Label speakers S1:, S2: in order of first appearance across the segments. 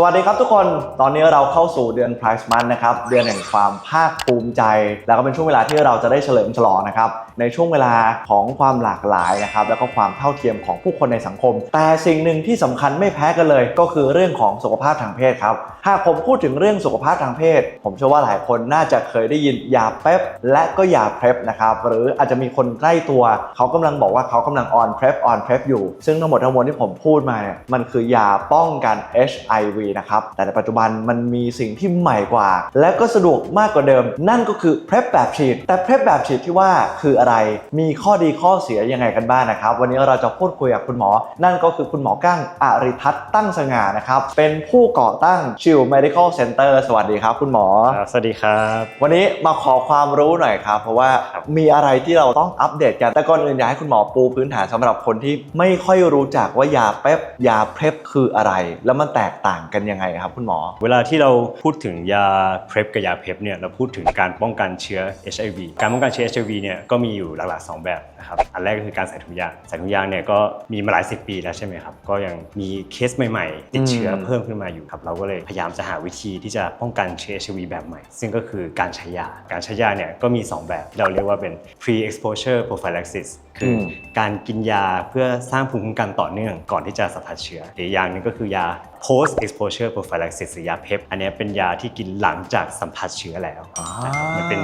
S1: สวัสดีครับทุกคน ตอนนี้เราเข้าสู่เดือน Price Month นะครับ เดือนแห่งความภาคภูมิใจ แล้วก็เป็นช่วงเวลาที่เราจะได้เฉลิมฉลองนะครับ ในช่วงเวลาของความหลากหลายนะครับ แล้วก็ความเท่าเทียมของผู้คนในสังคม แต่สิ่งหนึ่งที่สำคัญไม่แพ้กันเลย ก็คือเรื่องของสุขภาพทางเพศครับ หากผมพูดถึงเรื่องสุขภาพทางเพศ ผมเชื่อว่าหลายคนน่าจะเคยได้ยินยาเป๊ปและก็ยาเพล็บนะครับ หรืออาจจะมีคนใกล้ตัว เขากำลังบอกว่าเขากำลังออนเพล็บออนเพล็บอยู่ ซึ่งทั้งหมดทั้งมวลที่ผมพูดมาเนี่ย มันคือยาป้องกัน HIV นะครับ แต่ในปัจจุบันมันมีสิ่งที่ใหม่กว่า และก็สะดวกมากกว่าเดิม นั่นก็คือเพล็บแบบฉีด แต่เพล็บแบบฉีดที่ว่าคืออะไร มีข้อดีข้อเสียยังไงกันบ้างนะครับ วันนี้เราจะพูดคุยกับคุณหมอ นั่นก็คือคุณหมอก้างอาริทัศน์ตั้งสง่านะครับ เป็นผู้ก่อตั้งชิล Medical Center สวัสดีครับ คุณหมอ
S2: ครับสวัสดีครับ
S1: วันนี้มาขอความรู้หน่อยครับ เพราะว่า
S2: ครับ
S1: มีอะไรที่เราต้องอัปเดตกัน แต่ก่อนอื่นอยากให้คุณหมอปูพื้นฐานสำหรับคนที่ไม่ค่อยรู้จักว่ายาเป๊ปยาเพล็บคืออะไร แล้วมันแตกต่างกันยังไงครับคุณหมอ
S2: เวลาที่เราพูดถึงยาเพล็บกับยาเพล็กเนี่ยเราพูดถึงการป้องกันเชื้อ HIV การป้องกันเชื้อ HIV เนี่ยก็มีอยู่หลักๆ2แบบนะครับ อันแรกก็คือการใส่ถุงยาง ใส่ถุงยางเนี่ยก็มีมาหลายสิบปีแล้วใช่ไหมครับ ก็ยังมีเคสใหม่ๆ ติดเชื้ออ
S1: ม
S2: เพิ่มขึ้นมาอยู่ครับ เราก็เลยพยายามจะหาวิธีที่จะป้องกันเชื้อ HIV แบบใหม่ ซึ่งก็คือการใช้ยา การใช้ยาเนี่ยก็มี 2 แบบ เราเรียกว่าเป็น pre-exposure prophylaxis คืออ
S1: ม
S2: การกินยาเพื่อสร้างภูมิคุ้มกันต่อเนื่องก่อนที่จะสัมผัสเชื้อหรืออย่างหนึงก็คือยา post exposure prophylaxis หรือยาเพปอันเนี้ยเป็นยาที่กินหลังจากสัมผัสเชื้อแล้วนะครับมันเป็น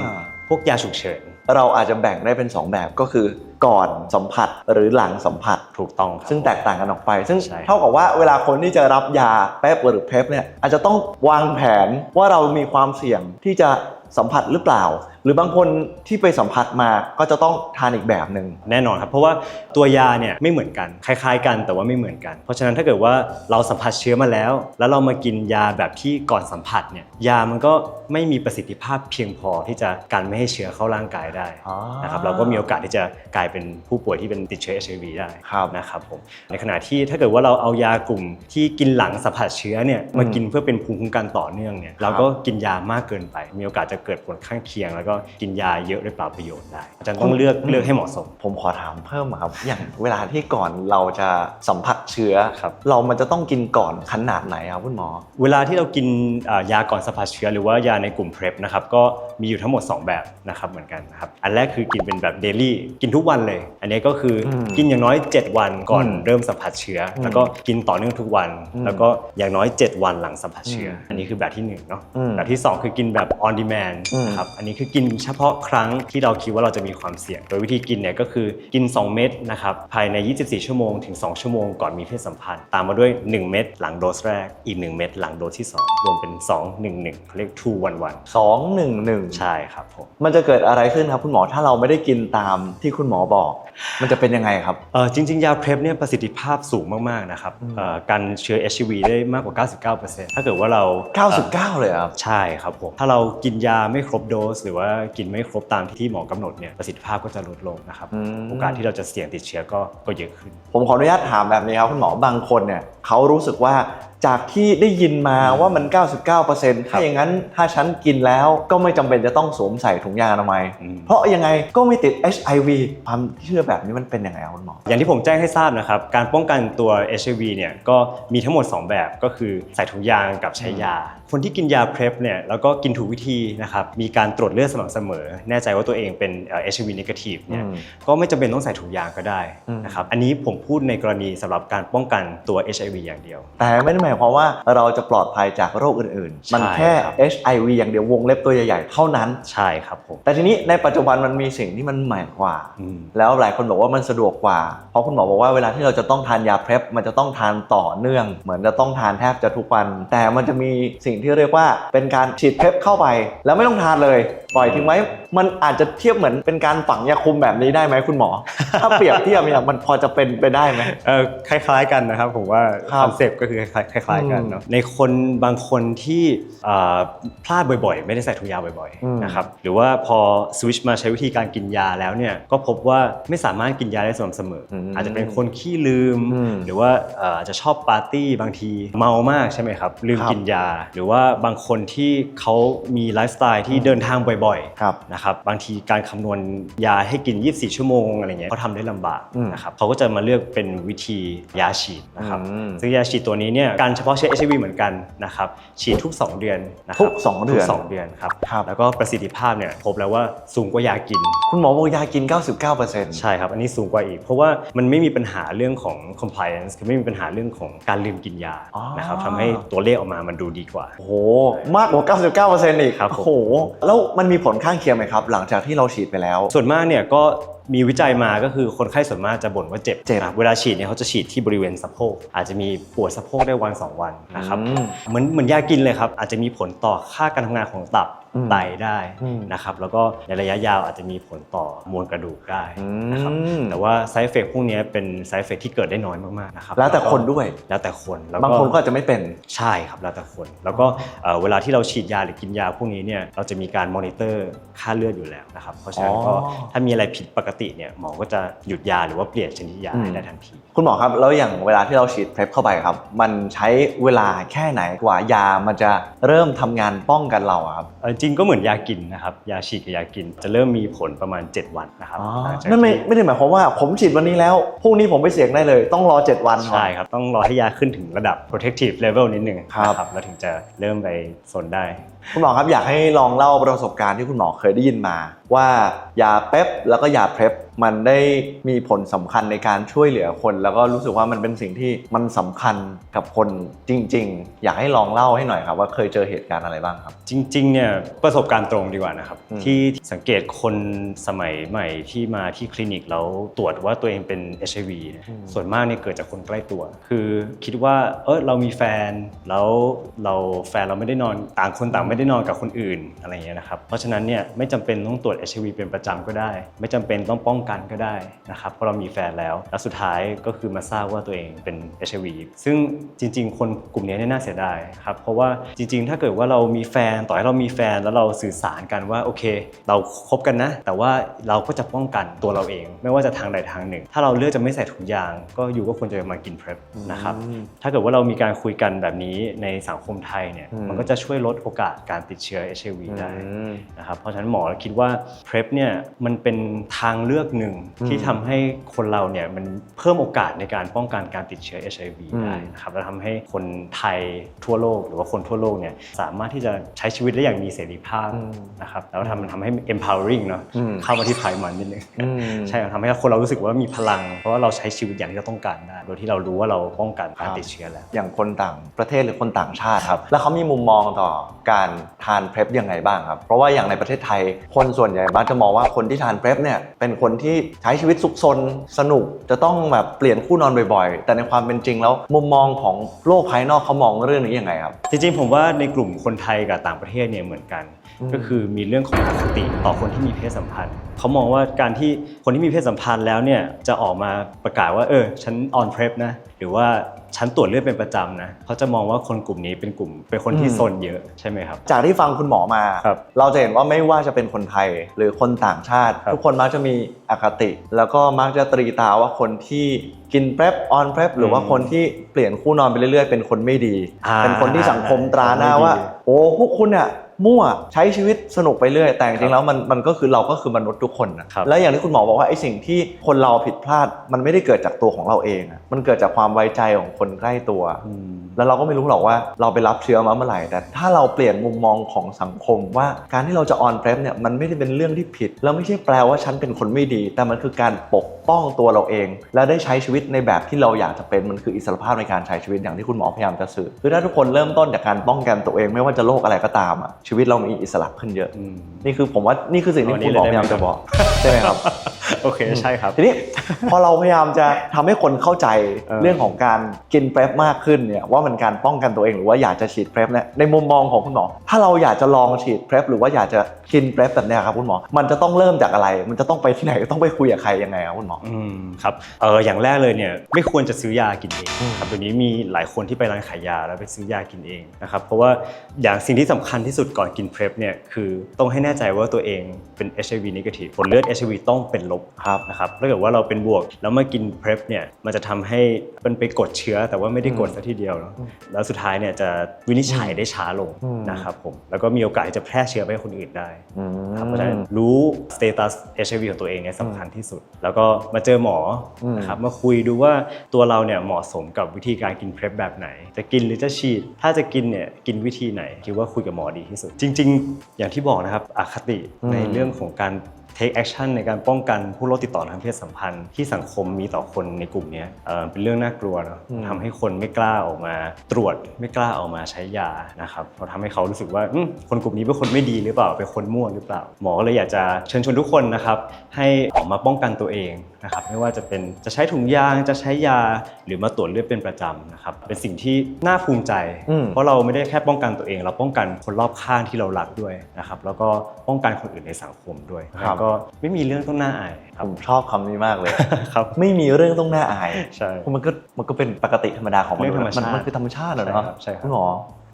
S2: พวกยาฉุกเฉิน
S1: เราอาจจะแบ่งได้เป็น 2 แบบก็คือก่อนสัมผัสหรือหลังสัมผัส
S2: ถูกต้องครับ
S1: ซึ่งแตกต่างกันออกไป ซึ่ง
S2: ใช่
S1: เท่ากับว่าเวลาคนที่จะรับยาแป๊บหรือเพปเนี่ยอาจจะต้องวางแผนว่าเรามีความเสี่ยงที่จะสัมผัสหรือเปล่า หรือบางคนที่ไปสัมผัสมาก็จะต้องทานอีกแบบหนึ่ง
S2: แน่นอนครับ เพราะว่าตัวยาเนี่ยไม่เหมือนกันคล้าย ๆ กันแต่ว่าไม่เหมือนกัน เพราะฉะนั้นถ้าเกิดว่าเราสัมผัสเชื้อมาแล้ว แล้วเรามากินยาแบบที่ก่อนสัมผัสเนี่ยยามันก็ไม่มีประสิทธิภาพเพียงพอที่จะกันไม่ให้เชื้อเข้าร่างกายได้
S1: อ๋อ
S2: นะครับเราก็มีโอกาสที่จะกลายเป็นผู้ป่วยที่เป็นติดเชื้อ HIV ได้
S1: ครับ
S2: นะครับผมในขณะที่ถ้าเกิดว่าเราเอายากลุ่มที่กินหลังสัมผัสเชื้อเนี่ยมากินเพื่อเป็นภูมิคุ้มกันต่อเนื่องเนี่ยเราก็กินยามากเกินไป มีโอกาสจะเกิดผลข้างเคียงแล้วก็กินยาเยอะด้วยเปล่าประโยชน์ได้อาจารย์ต้องเลือกเลือกให้เหมาะสม
S1: ผมขอถามเพิ่มอะครับ อย่างเวลาที่ก่อนเราจะสัมผัสเชื้อ
S2: ครับ
S1: เรามันจะต้องกินก่อนขนาดไหนครับคุณหมอ
S2: เวลาที่เรากินอ่ายาก่อนสัมผัสเชื้อ หรือว่ายาในกลุ่ม PrEP นะครับก็มีอยู่ทั้งหมด 2 แบบนะครับเหมือนกันนะครับอันแรกคือกินเป็นแบบเดลี่กินทุกวันเลย อันนี้ก็คืออ
S1: ม
S2: กินอย่างน้อย 7 วันก่อน
S1: อืม
S2: เริ่มสัมผัสเชื้ออ
S1: ม
S2: แล้วก็กินต่อเนื่องทุกวัน
S1: อืม
S2: แล้วก็อย่างน้อย 7 วันหลังสัมผัสเชื้ออ
S1: ม
S2: อันนี้คือแบบที่หนึ่งเนาะ
S1: อืม
S2: แบบที่ 2 คือกินแบบ on demand
S1: อืม
S2: นะครับอันนี้คือกินเฉพาะครั้งที่เราคิดว่าเราจะมีความเสี่ยง โดยวิธีกินเนี่ยก็คือกิน 2 เม็ดนะครับภายใน 24 ชั่วโมงถึง 2 ชั่วโมงก่อนมีเพศสัมพันธ์ ตามมาด้วย 1 เม็ดหลังโดสแรก อีก 1 เม็ดหลังโดสที่ 2 รวมเป็น 2 1 1เขาเรียก two one one
S1: สองหนึ่งหนึ่ง
S2: ใช่ครับผม
S1: มันจะเกิดอะไรขึ้นครับคุณหมอถ้าเราไม่ได้กินตามที่คุณหมอบอก มันจะเป็นยังไงครับ
S2: เอ่อจริง ๆ ยาเพลฟเนี่ยประสิทธิภาพสูงมากๆนะครับ
S1: อืม
S2: เอ่อกันเชื้อ HIV ได้มากกว่า 99%ถ้าเกิดว่าเรา
S1: 99 เลยครับ
S2: ใช่ครับผม ถ้าเรากินยาไม่ครบโดส หรือว่ากินไม่ครบตามที่หมอกำหนดเนี่ยประสิทธิภาพก็จะลดลงนะครับ
S1: อืม
S2: โอกาสที่เราจะเสี่ยงติดเชื้อก็ก็เยอะขึ้น
S1: ผมขออนุญาตถามแบบนี้ครับคุณหมอบางคนเนี่ยเขารู้สึกว่าจากที่ได้ยินมาว่ามัน 99%ถ้าอย่างนั้นถ้าฉันกินแล้วก็ไม่จำเป็นจะต้องสวมใส่ถุงยางอนามัย
S2: อืม
S1: เพราะยังไงก็ไม่ติด HIV ความเชื่อแบบนี้มันเป็นยังไงครับคุณหมอ
S2: อย่างที่ผมแจ้งให้ทราบนะครับ การป้องกันตัว HIV เนี่ยก็มีทั้งหมด 2 แบบก็คือใส่ถุงยางกับใช้ยา คนที่กินยาเพล p เนี่ยแล้วก็กินถูกวิธีนะครับมีการตรวจเลือดสม่ำเสมอ แน่ใจว่าตัวเองเป็นเอ่อ HIV negative เนี่ย
S1: อืม
S2: ก็ไม่จำเป็นต้องใส่ถุงยางก็ได้
S1: อืม
S2: นะครับอันนี้ผมพูดในกรณีสำหรับการป้องกันตัว HIV อย่างเดียว
S1: แต่ไม่ได้หมายความว่าเราจะปลอดภัยจากโรคอื่นๆ มัน
S2: ใช่
S1: แค่
S2: ครับ
S1: HIV อย่างเดียววงเล็บตัวใหญ่ๆเท่านั้น
S2: ใช่ครับผม
S1: แต่ทีนี้ในปัจจุบันมันมีสิ่งที่มันใหม่กว่า
S2: อืม
S1: แล้วหลายคนบอกว่ามันสะดวกกว่า เพราะคุณหมอบอกว่าเวลาที่เราจะต้องทานยาเพล็บมันจะต้องทานต่อเนื่อง เหมือนจะต้องทานแทบจะทุกวัน แต่มันจะมีสิ่งที่เรียกว่าเป็นการฉีดเพล็บเข้าไป แล้วไม่ต้องทานเลย ปล่อยทิ้งไว้ มันอาจจะเทียบเหมือนเป็นการฝังยาคุมแบบนี้ได้ไหมคุณหมอ ถ้าเปรียบเทียบเนี่ยมันพอจะเป็นไปได้ไหม
S2: เออคล้าย ๆ กันนะครับผมว่า
S1: ครับ
S2: คอนเซปต์ก็คือคล้ายๆคล้ายๆกันเนาะในคนบางคนที่เอ่อพลาดบ่อยๆ ไม่ได้ใส่ถุงยาบ่อย
S1: อืม
S2: ๆนะครับหรือว่าพอสวิตชมาใช้วิธีการกินยาแล้วเนี่ยก็พบว่าไม่สามารถกินยาได้สม่ำเสมออ
S1: ม
S2: อาจจะเป็นคนขี้ลืม
S1: อืม
S2: หรือว่าเอ่ออาจจะชอบปาร์ตี้บางทีเมามากใช่ไหมครับลืม
S1: ครับ
S2: กินยา หรือว่าบางคนที่เขามีไลฟ์สไตล์ที่เดินทางบ่อยๆ
S1: ครับ
S2: นะครับบางทีการคำนวณยาให้กิน 24 ชั่วโมงอะไรเงี้ยเขาทำได้ลำบาก
S1: อืม
S2: นะครับเขาก็จะมาเลือกเป็นวิธียาฉีดนะครับ
S1: อืม
S2: ซึ่งยาฉีดตัวนี้เนี่ยการการเฉพาะเชื้อ HIV เหมือนกันนะครับฉีดทุก 2 เดือนนะครับ
S1: ทุกสองเดือน
S2: ทุกสองเดือนครับ
S1: ครับ
S2: แล้วก็ประสิทธิภาพเนี่ยพบแล้วว่าสูงกว่ายากิน
S1: คุณหมอบอกยากิน 99%
S2: ใช่ครับอันนี้สูงกว่าอีก เพราะว่ามันไม่มีปัญหาเรื่องของ compliance คือไม่มีปัญหาเรื่องของการลืมกินยา
S1: อ๋อ
S2: นะครับทำให้ตัวเลขออกมามันดูดีกว่า
S1: โอ้โหมากกว่า 99%อีก
S2: ครับผม
S1: โอ้โหแล้วมันมีผลข้างเคียงไหมครับหลังจากที่เราฉีดไปแล้ว
S2: ส่วนมากเนี่ยก็มีวิจัยมาก็คือคนไข้ส่วนมากจะบ่นว่าเจ็บ
S1: เจ็บ
S2: นะเวลาฉีดเนี่ยเขาจะฉีดที่บริเวณสะโพกอาจจะมีปวดสะโพกได้วัน 2 วันนะครับ
S1: อืม
S2: เหมือนเหมือนยากินเลยครับ อาจจะมีผลต่อค่าการทำงานของตับ
S1: อืม
S2: ไตได้
S1: อืม
S2: นะครับแล้วก็ในระยะยาวอาจจะมีผลต่อมวลกระดูกได้นะครับ
S1: อืม
S2: แต่ว่า side effect พวกเนี้ยเป็น side effect ที่เกิดได้น้อยมากๆนะครับ
S1: แล้วแต่คนด้วย
S2: แล้วแต่คนแล้ว
S1: บางคนก็อาจจะไม่เป็น
S2: ใช่ครับแล้วแต่คนแล้วก็เอ่อเวลาที่เราฉีดยาหรือกินยาพวกนี้เนี่ยเราจะมีการมอนิเตอร์ค่าเลือดอยู่แล้วนะครับเพราะฉะนั้นก็
S1: อ๋อ
S2: ถ้ามีอะไรผิดปกติเนี่ยหมอก็จะหยุดยาหรือว่าเปลี่ยนชนิดยา
S1: อืม
S2: ให้ได้ทันที
S1: คุณหมอครับแล้วอย่างเวลาที่เราฉีดเพล p เข้าไปครับ มันใช้เวลาแค่ไหนกว่ายามันจะเริ่มทำงานป้องกันเราอะครับ
S2: เอ่อจริงก็เหมือนยากินนะครับยาฉีดกับยากินจะเริ่มมีผลประมาณ 7 วันนะครับ
S1: อ๋อ
S2: หลังจาก
S1: นั่นไม่
S2: ที่
S1: ไม่ได้หมายความว่าผมฉีดวันนี้แล้วพรุ่งนี้ผมไปเสี่ยงได้เลยต้องรอ 7 วันก่อน
S2: ใช่ครับต้องรอให้ยาขึ้นถึงระดับ protective level นิดหนึ่ง
S1: ครับ
S2: นะแล้วถึงจะเริ่มไปสนได้
S1: คุณหมอครับอยากให้ลองเล่าประสบการณ์ที่คุณหมอเคยได้ยินมา ว่ายาเป๊ปแล้วก็ยาเพล p มันได้มีผลสำคัญในการช่วยเหลือคน แล้วก็รู้สึกว่ามันเป็นสิ่งที่มันสำคัญกับคนจริง ๆ อยากให้ลองเล่าให้หน่อยครับ ว่าเคยเจอเหตุการณ์อะไรบ้างครับ
S2: จริง ๆ เนี่ยประสบการณ์ตรงดีกว่านะครับ
S1: อืม
S2: ที่สังเกตคนสมัยใหม่ที่มาที่คลินิกแล้วตรวจว่าตัวเองเป็น HIV เนี่ยส่วนมากเนี่ยเกิดจากคนใกล้ตัว คือคิดว่าเออเรามีแฟนแล้วเราแฟนเราไม่ได้นอนต่างคนต่างไม่ได้นอนกับคนอื่นอะไรอย่างเงี้ยนะครับเพราะฉะนั้นเนี่ยไม่จำเป็นต้องตรวจ HIV เป็นประจำก็ได้ ไม่จำเป็นต้องป้องกันก็ได้นะครับเพราะเรามีแฟนแล้วแล้วสุดท้ายก็คือมาทราบว่าตัวเองเป็น HIV ซึ่งจริง ๆ คนกลุ่มนี้เนี่ยน่าเสียดายครับเพราะว่าจริง ๆ ถ้าเกิดว่าเรามีแฟนต่อให้เรามีแฟนแล้วเราสื่อสารกันว่าโอเค เราคบกันนะ แต่ว่าเราก็จะป้องกันตัวเราเอง ไม่ว่าจะทางใดทางหนึ่ง ถ้าเราเลือกจะไม่ใส่ถุงยาง ก็อยู่ก็ควรจะมากิน PrEP นะครับ
S1: อืม
S2: ถ้าเกิดว่าเรามีการคุยกันแบบนี้ในสังคมไทยเนี่ย
S1: อืม
S2: มันก็จะช่วยลดโอกาสการติดเชื้อ HIV ได้
S1: อืม
S2: นะครับเพราะฉะนั้นหมอคิดว่า PrEP เนี่ยมันเป็นทางเลือกหนึ่ง
S1: อืม
S2: ที่ทำให้คนเราเนี่ยมันเพิ่มโอกาสในการป้องกันการติดเชื้อ HIV
S1: อืม
S2: ได้นะครับแล้วทำให้คนไทยทั่วโลกหรือว่าคนทั่วโลกเนี่ยสามารถที่จะใช้ชีวิตได้อย่างมีเสรีภาพนะครับแล้วทำมันทำให้ empowering เนาะ
S1: อืม
S2: เข้ามาที่ไพร์มันนิดนึง
S1: อืม
S2: ใช่ครับทำให้คนเรารู้สึกว่ามีพลัง เพราะว่าเราใช้ชีวิตอย่างที่เราต้องการได้โดยที่เรารู้ว่าเราป้องกันการติดเชื้อแล้ว
S1: อย่างคนต่างประเทศหรือคนต่างชาติครับ แล้วเขามีมุมมองต่อการทานเพล p ยังไงบ้างครับ เพราะว่าอย่างในประเทศไทย คนส่วนใหญ่มักจะมองว่าคนที่ทานเพล p เนี่ยเป็นคนที่ใช้ชีวิตซุกซนสนุกจะต้องแบบเปลี่ยนคู่นอนบ่อยๆ แต่ในความเป็นจริงแล้วมุมมองของโลกภายนอกเขามองเรื่องนี้ยังไงครับ
S2: จริงๆ ผมว่าในกลุ่มคนไทยกับต่างประเทศเนี่ยเหมือนกัน
S1: อืม
S2: ก็คือมีเรื่องของอคติต่อคนที่มีเพศสัมพันธ์เขามองว่าการที่คนที่มีเพศสัมพันธ์แล้วเนี่ยจะออกมาประกาศว่าเออฉันออนเพร p นะหรือว่าฉันตรวจเลือดเป็นประจำนะเขาจะมองว่าคนกลุ่มนี้เป็นกลุ่มเป็นคนที่
S1: อืม
S2: ซนเยอะใช่ไหมครับ
S1: จากที่ฟังคุณหมอมา
S2: ครับ
S1: เราจะเห็นว่าไม่ว่าจะเป็นคนไทยหรือคนต่างชาติ
S2: ครับ
S1: ทุกคนมักจะมีอคติ แล้วก็มักจะตรีตาว่าคนที่กินเพล p ออนเพล p หรือว่าคนที่เปลี่ยนคู่นอนไปเรื่อยๆ เป็นคนไม่ดี
S2: อ่า
S1: เป็นคนที่สังคมตราหน้า
S2: คนไม่ดี
S1: ว่าโอ้พวกคุณอะ มั่วใช้ชีวิตสนุกไปเรื่อย แต่จริงๆแล้วมันมันก็คือเราก็คือมนุษย์ทุกคนนะครับแล้วอย่างที่คุณหมอบอกว่าไอ้สิ่งที่คนเราผิดพลาดมันไม่ได้เกิดจากตัวของเราเองอะมันเกิดจากความไว้ใจของคนใกล้ตัว
S2: อืม
S1: แล้วเราก็ไม่รู้หรอกว่าเราไปรับเชื้อมาเมื่อไหร่ แต่ถ้าเราเปลี่ยนมุมมองของสังคมว่าการที่เราจะออนเพร p เนี่ยมันไม่ได้เป็นเรื่องที่ผิด แล้วไม่ใช่แปลว่าฉันเป็นคนไม่ดี แต่มันคือการปกป้องตัวเราเอง และได้ใช้ชีวิตในแบบที่เราอยากจะเป็นมันคืออิสรภาพในการใช้ชีวิตอย่างที่คุณหมอพยายามจะสื่อคือถ้าทุกคนเริ่มต้นจากการป้องกันตัวเองไม่ว่าจะโรคอะไรก็ตามอะชีวิตเรามีอิสระขึ้นเยอะ
S2: อืม
S1: นี่คือผมว่านี่คือสิ่งที่
S2: อ๋อนี่
S1: คุณหมอ
S2: เลย
S1: พ
S2: ได้
S1: ยายาม
S2: ไหม
S1: จะบอกใช่ไหมครับ
S2: โอเคใช่ครับ
S1: ทีนี้พอเราพยายามจะทำให้คนเข้าใจ
S2: เออ
S1: เรื่องของการกินเพล p มากขึ้นเนี่ยว่ามันการป้องกันตัวเองหรือว่าอยากจะฉีดเพล p เนี่ยในมุมมองของคุณหมอ ถ้าเราอยากจะลองฉีดเพล p หรือว่าอยากจะกินเพล p แบบเนี้ยครับคุณหมอ มันจะต้องเริ่มจากอะไร มันจะต้องไปที่ไหนต้องไปคุยกับใครยังไงครับคุณหมอ
S2: อืมครับเอออย่างแรกเลยเนี่ยไม่ควรจะซื้อยากินเอง
S1: อืม
S2: ครับเดี๋ยวนี้มีหลายคนที่ไปร้านขายยาแล้วไปซื้อยากินเองนะครับเพราะว่าอย่างสิ่งที่สำคัญที่สุดก่อนกินเพล p เนี่ยคือต้องให้แน่ใจว่าตัวเองเป็น HIV negative ผลเลือด HIV ต้องเป็นลบ
S1: ครับ
S2: นะครับถ้าเกิดว่าเราเป็นบวกแล้วมากิน PrEP เนี่ยมันจะทำให้มันไปกดเชื้อแต่ว่าไม่ได้กดซะทีเดียวเนอะแล้วสุดท้ายเนี่ยจะวินิจฉัยได้ช้าลง
S1: อืม
S2: นะครับผมแล้วก็มีโอกาสที่จะแพร่เชื้อไปให้คนอื่นได้
S1: อืม
S2: ครับเพราะฉะนั้นรู้สเตตัส HIV ของตัวเองเนี่ยสำคัญที่สุด แล้วก็มาเจอหมออ
S1: ม
S2: นะครับมาคุยดูว่าตัวเราเนี่ยเหมาะสมกับวิธีการกิน PrEP แบบไหน จะกินหรือจะฉีด ถ้าจะกินเนี่ยกินวิธีไหน คิดว่าคุยกับหมอดีที่สุด จริง ๆ อย่างที่บอกนะครับอคติ
S1: อืม
S2: ในเรื่องของการ take action ในการป้องกันผู้โรคติดต่อทางเพศสัมพันธ์ ที่สังคมมีต่อคนในกลุ่มเนี้ยเอ่อเป็นเรื่องน่ากลัวเนาะ
S1: อืม
S2: ทำให้คนไม่กล้าออกมาตรวจไม่กล้าออกมาใช้ยานะครับเพราะทำให้เขารู้สึกว่าอืมคนกลุ่มนี้เป็นคนไม่ดีหรือเปล่าเป็นคนมั่วหรือเปล่า หมอก็เลยอยากจะเชิญชวนทุกคนนะครับให้ออกมาป้องกันตัวเองนะครับไม่ว่าจะเป็นจะใช้ถุงยางจะใช้ยาหรือมาตรวจเลือดเป็นประจำนะครับเป็นสิ่งที่น่าภูมิใจ
S1: อืม
S2: เพราะเราไม่ได้แค่ป้องกันตัวเอง เราป้องกันคนรอบข้างที่เรารักด้วยนะครับแล้วก็ป้องกันคนอื่นในสังคมด้วย
S1: ครับ
S2: ก็ไม่มีเรื่องต้องน่าอายค
S1: ผ
S2: รับ
S1: มชอบคำนี้มากเลย
S2: ครับ
S1: ไม่มีเรื่องต้องน่าอาย
S2: ใช่
S1: เพราะมันก็มันก็เป็นปกติธรรมดาของมนุษย์
S2: เรื่องธรรมชาติ
S1: นมันคือธรรมชาติอะ
S2: ใช่
S1: เนาะ
S2: ครับใช่ครับ
S1: คุณหมอ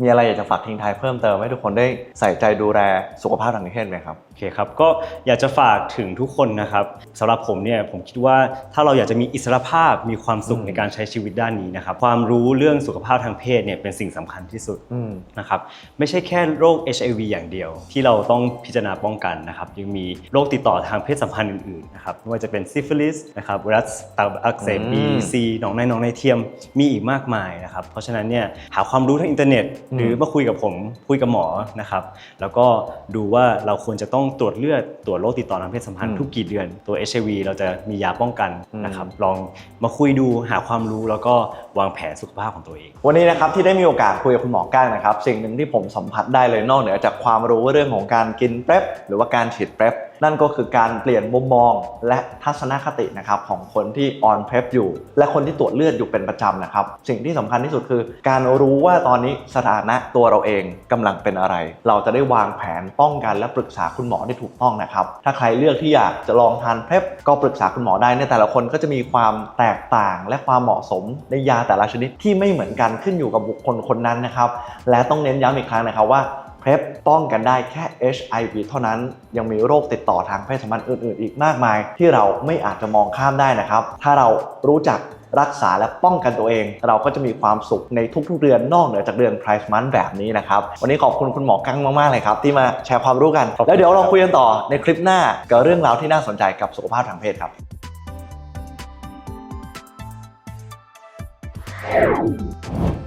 S1: มีอะไรอยากจะฝากทิ้งท้ายเพิ่มเติมให้ทุกคนได้ใส่ใจดูแลสุขภาพทางเพศไหมครับ
S2: โอเคครับ ก็อยากจะฝากถึงทุกคนนะครับสำหรับผมเนี่ยผมคิดว่าถ้าเราอยากจะมีอิสรภาพมีความสุข
S1: อืม
S2: ในการใช้ชีวิตด้านนี้นะครับ ความรู้เรื่องสุขภาพทางเพศเนี่ยเป็นสิ่งสำคัญที่สุด
S1: อืม
S2: นะครับไม่ใช่แค่โรค HIV อย่างเดียว ที่เราต้องพิจารณาป้องกันนะครับยังมีโรคติดต่อทางเพศสัมพันธ์อื่นๆนะครับไม่ว่าจะเป็นซิฟิลิสนะครับไวรัสตับอักเสบ
S1: อื
S2: บี
S1: ม
S2: ซีหนองในหนองในเทียมมีอีกมากมายนะครับเพราะฉะนั้นเนี่ยหาความรู้ทางอินเทอร์เน็ต
S1: อืม
S2: หรือมาคุยกับผมคุยกับหมอนะครับแล้วก็ดูว่าเราควรจะต้องตรวจเลือดตรวจโรคติดต่อทางเพศสัมพันธ์ทุกกี่เดือนตัว HIV เราจะมียาป้องกันนะครับลองมาคุยดูหาความรู้แล้วก็วางแผนสุขภาพของตัวเอง
S1: วันนี้นะครับที่ได้มีโอกาสคุยกับคุณหมอก้างนะครับ สิ่งหนึ่งที่ผมสัมผัสได้เลยนอกเหนือจากความรู้เรื่องของการกินเปร p หรือว่าการฉีดเปร p นั่นก็คือการเปลี่ยนมุมมองและทัศนคตินะครับของคนที่ออนเ e ร p อยู่ และคนที่ตรวจเลือดอยู่เป็นประจำนะครับ สิ่งที่สำคัญที่สุดคือ การรู้ว่าตอนนี้สถานะตัวเราเองกำลังเป็นอะไร เราจะได้วางแผนป้องกันและปรึกษาคุณหมอที่ถูกต้องนะครับ ถ้าใครเลือกที่อยากจะลองทานเพล p ก็ปรึกษาคุณหมอได้ในแต่ละคนก็จะมีความแตกต่างและความเหมาะสมในยาแต่ละชนิดที่ไม่เหมือนกันขึ้นอยู่กับบุคคลคนนั้นนะครับและต้องเน้นย้ำอีกครั้งนะครับว่า เพล p ป้องกันได้แค่ HIV เท่านั้น ยังมีโรคติดต่อทางเพศสัมพันธ์อื่นๆ อีกมากมาย ที่เราไม่อาจจะมองข้ามได้นะครับ ถ้าเรารู้จักรักษาและป้องกันตัวเอง เราก็จะมีความสุขในทุกๆเดือนนอกเหนือจากเดือน Price Month แบบนี้นะครับ วันนี้ขอบคุณคุณหมอกั้งมากๆเลยครับ ที่มาแชร์ความรู้กัน แล้วเดี๋ยวเราคุยกันต่อในคลิปหน้ากับเรื่องราวที่น่าสนใจกับสุขภาพทางเพศครับ
S3: Thank